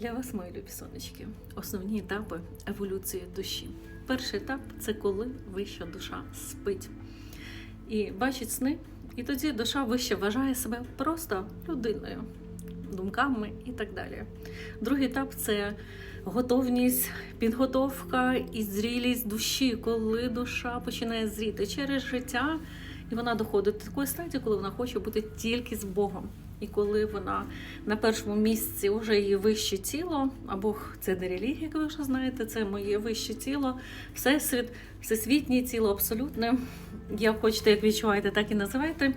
Для вас, мої любі сонечки, основні етапи еволюції душі. Перший етап це коли вища душа спить і бачить сни, і тоді душа вище вважає себе просто людиною, думками і так далі. Другий етап це готовність, підготовка і зрілість душі, коли душа починає зріти через життя, і вона доходить до такої стадії, коли вона хоче бути тільки з Богом. І коли вона на першому місці вже її вище тіло, або це не релігія, як ви вже знаєте, це моє вище тіло, всесвіт, всесвітнє тіло, абсолютне. Як хочете, як відчуваєте, так і називайте.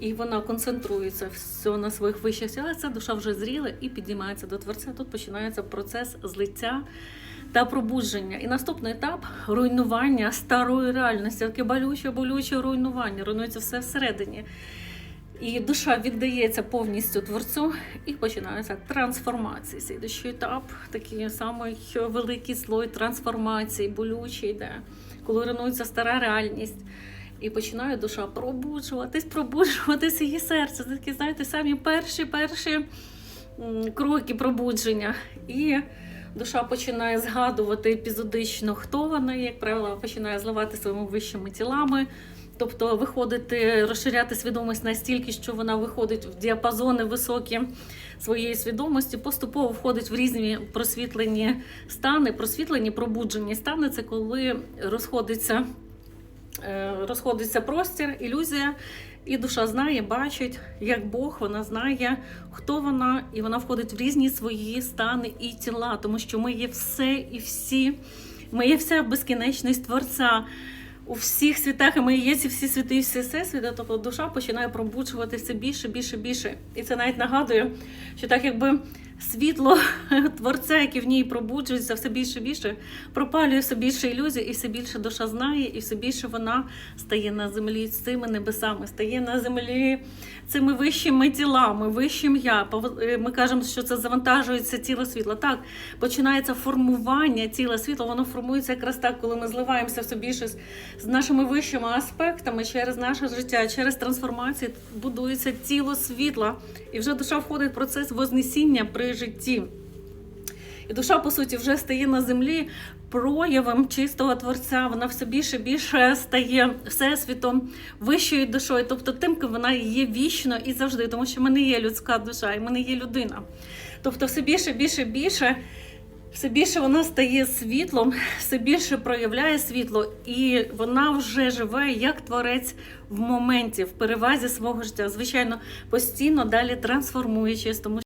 І вона концентрується все на своїх вищих тілах. Ця душа вже зріла і підіймається до Творця. Тут починається процес злиття та пробудження. І наступний етап руйнування старої реальності, таке болюче, болюче руйнування. Руйнується все всередині. І душа віддається повністю творцю, і починається трансформація. Слідуючий етап, такий самий великий слой трансформації, болючий йде, коли руйнується стара реальність. І починає душа пробуджуватись, пробуджуватись її серце. Це такі, знаєте, самі перші перші кроки пробудження. І душа починає згадувати епізодично, хто вона, як правило, починає зливати своїми вищими тілами. Тобто виходити, розширяти свідомість настільки, що вона виходить в діапазони високі своєї свідомості, поступово входить в різні просвітлені стани, просвітлені, пробуджені стани. Це коли розходиться, розходиться простір, ілюзія, і душа знає, бачить, як Бог, вона знає, хто вона, і вона входить в різні свої стани і тіла, тому що ми є все і всі, ми є вся безкінечність Творця у всіх світах, і ми є ці всі світи і всі всесвіти, тобто душа починає пробуджуватися більше, більше, більше. І це навіть нагадує, що так якби світло творця, яке в ній пробуджується, все більше і більше, пропалює все більше ілюзій, і все більше душа знає, і все більше вона стає на землі цими небесами, стає на землі цими вищими тілами, вищим я. Е, Ми кажемо, що це завантажується тіло світла. Так, починається формування тіла світла, воно формується якраз так, коли ми зливаємося все більше з нашими вищими аспектами через наше життя, через трансформацію будується тіло світла, і вже душа входить в процес вознесіння при житті. І душа, по суті, вже стає на землі проявом чистого творця. Вона все більше і більше стає всесвітом, вищою душою, тобто тим, ким вона є вічно і завжди, тому що ми не є людська душа, і ми не є людина. Тобто, все більше, більше, більше. Все більше вона стає світлом, все більше проявляє світло, і вона вже живе як творець в моменті, в перевазі свого життя. Звичайно, постійно далі трансформуючись, тому